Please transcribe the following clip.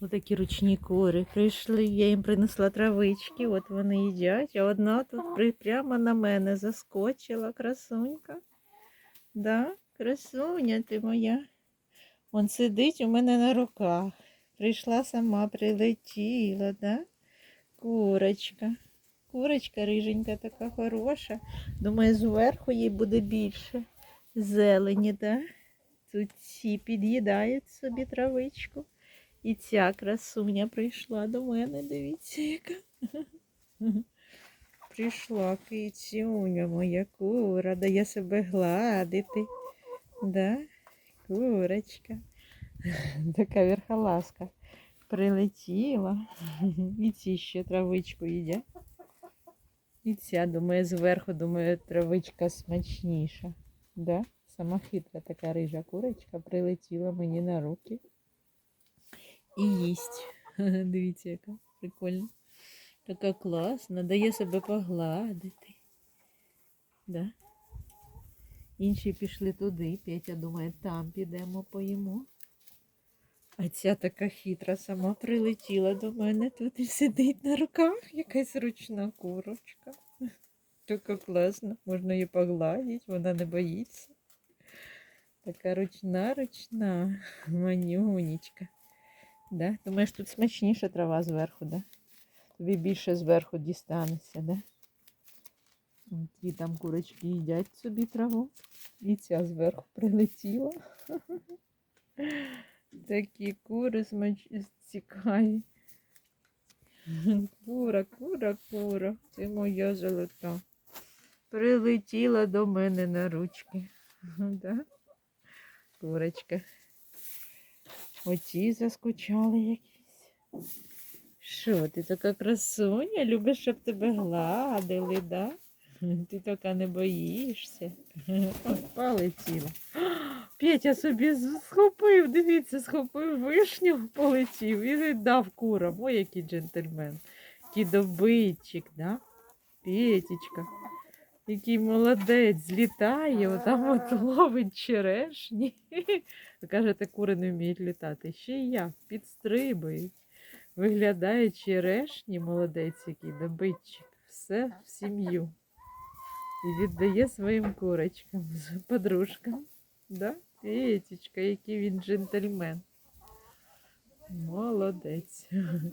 Отакі ручні кури прийшли, я їм принесла травички, от вони їдять, а одна тут прямо на мене заскочила, красунька. Да, красуня ти моя. Он сидить у мене на руках. Прийшла сама, прилетіла, да? Курочка. Курочка риженька така хороша. Думаю, зверху їй буде більше зелені, да? Тут ці під'їдають собі травичку. І ця красуня прийшла до мене, дивіться, яка. Прийшла кицюня моя кура, дає себе гладити. Да? Курочка. Така верхолазка. Прилетіла. І ці ще травичку їдять. І ця, думаю, зверху, думаю, травичка смачніша. Да? Сама хитра така рижа курочка прилетіла мені на руки і їсть. Дивіться, яка прикольна. Така класна, дає себе погладити. Да? Інші пішли туди, Петя думає, там підемо поїмо. А ця така хитра сама прилетіла до мене тут і сидить на руках, якась ручна курочка. Така класна, можна її погладити, вона не боїться. Така ручна, ручна, манюнечка. Да? Думаєш, тут смачніша трава зверху, да? Тобі більше зверху дістанеться, да? Ті там курочки їдять собі траву. І ця зверху прилетіла. Такі кури смач... цікаві. Кура, кура, кура, ти моя золота. Прилетіла до мене на ручки. Да? Курочка. Оці заскучали якісь. Що, ти така красуня? Любиш, щоб тебе гладили, да? Ти така не боїшся. Полетіла. Петя собі схопив, дивіться, схопив вишню, полетів і дав курам. Ой, який джентльмен. Який добитчик, да? Петечка. Який молодець, злітає, отам от ловить черешні. Ви кажете, кури не вміють літати. Ще й як, підстрибують. Виглядає черешні, молодець, який добитчик. Все в сім'ю. І віддає своїм курочкам, подружкам. Да? Петечка, який він джентльмен. Молодець.